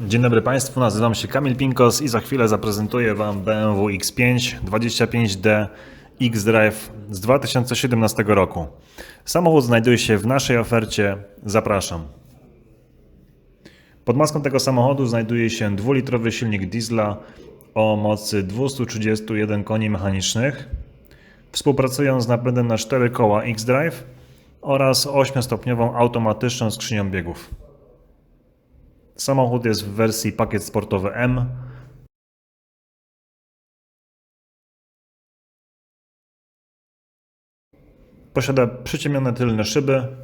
Dzień dobry Państwu, nazywam się Kamil Pinkos i za chwilę zaprezentuję Wam BMW X5 25D X-Drive z 2017 roku. Samochód znajduje się w naszej ofercie, zapraszam. Pod maską tego samochodu znajduje się dwulitrowy silnik diesla o mocy 231 koni mechanicznych. Współpracują z napędem na 4 koła X-Drive oraz 8-stopniową automatyczną skrzynią biegów. Samochód jest w wersji pakiet sportowy M. Posiada przyciemnione tylne szyby.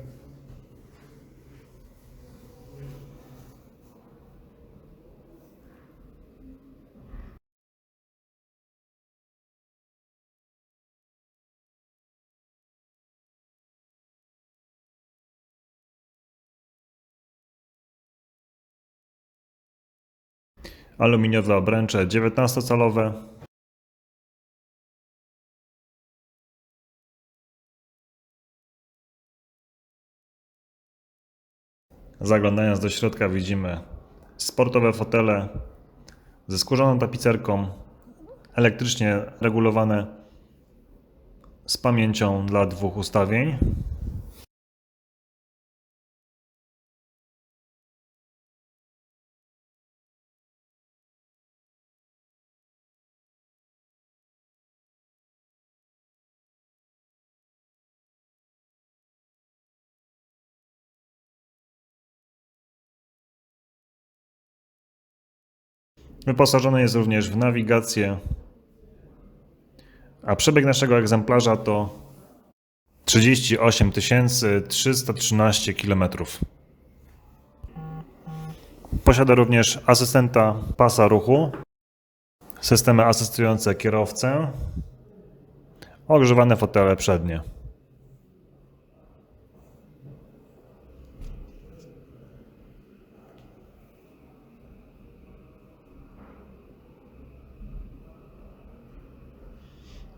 Aluminiowe obręcze 19-calowe. Zaglądając do środka widzimy sportowe fotele ze skórzaną tapicerką, elektrycznie regulowane z pamięcią dla dwóch ustawień. Wyposażony jest również w nawigację, a przebieg naszego egzemplarza to 38 313 km. Posiada również asystenta pasa ruchu, systemy asystujące kierowcę, ogrzewane fotele przednie.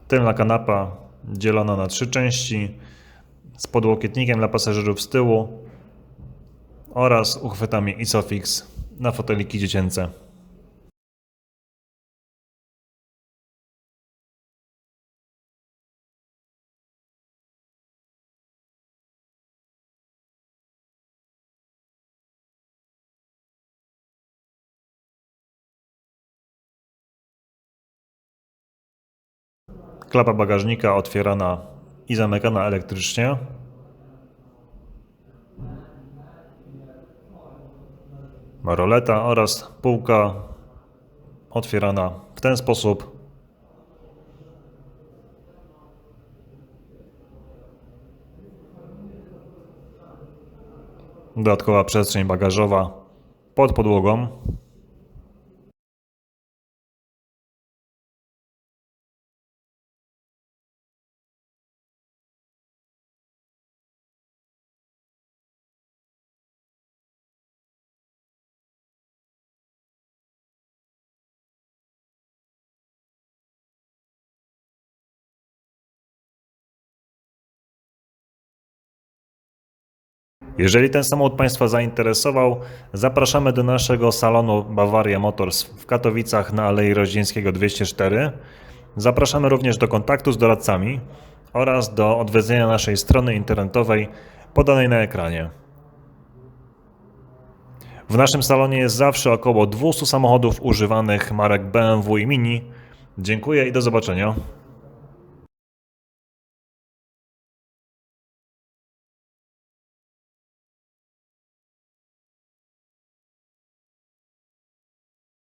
Tylna kanapa dzielona na trzy części z podłokietnikiem dla pasażerów z tyłu oraz uchwytami Isofix na foteliki dziecięce. Klapa bagażnika otwierana i zamykana elektrycznie. Roleta oraz półka otwierana w ten sposób. Dodatkowa przestrzeń bagażowa pod podłogą. Jeżeli ten samochód Państwa zainteresował, zapraszamy do naszego salonu Bavaria Motors w Katowicach na Alei Roździńskiego 204. Zapraszamy również do kontaktu z doradcami oraz do odwiedzenia naszej strony internetowej podanej na ekranie. W naszym salonie jest zawsze około 200 samochodów używanych marek BMW i Mini. Dziękuję i do zobaczenia.